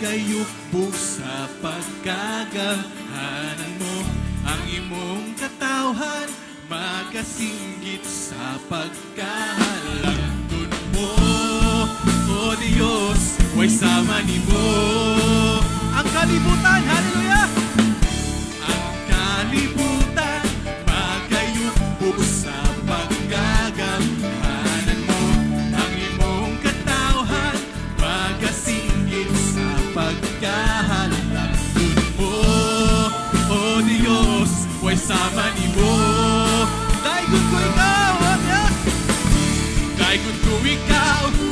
kayo kagayukbong sa pagkagamhanan mo. Ang imong katawhan magasinggit sa pagkahalangton mo. O Dios way sama nimo ang kalibutan hallelujah! musical.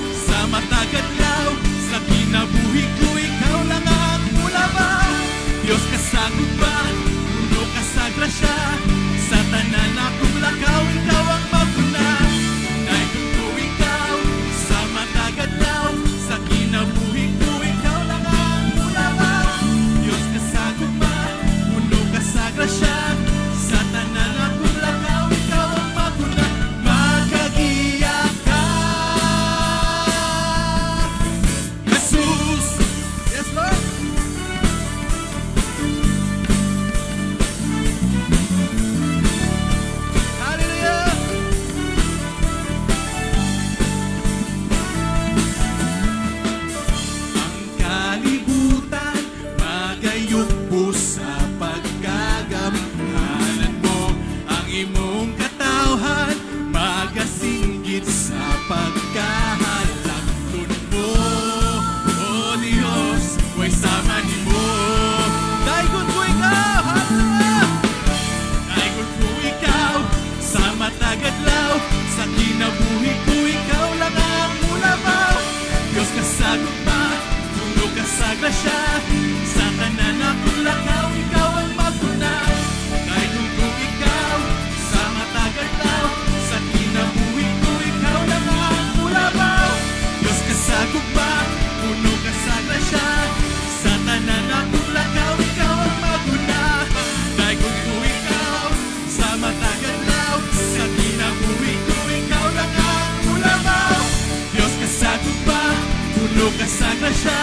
Puno ka sana siya.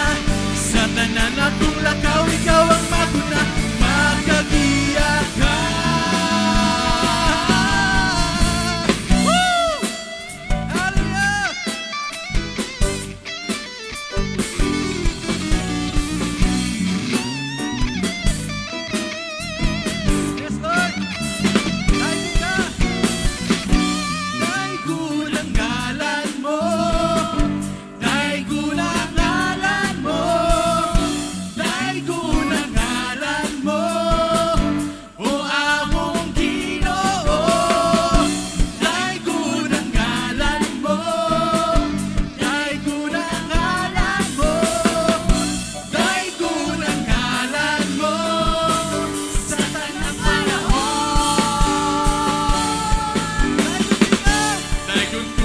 Sa tanan akong lakaw Ikaw ang maguna Good.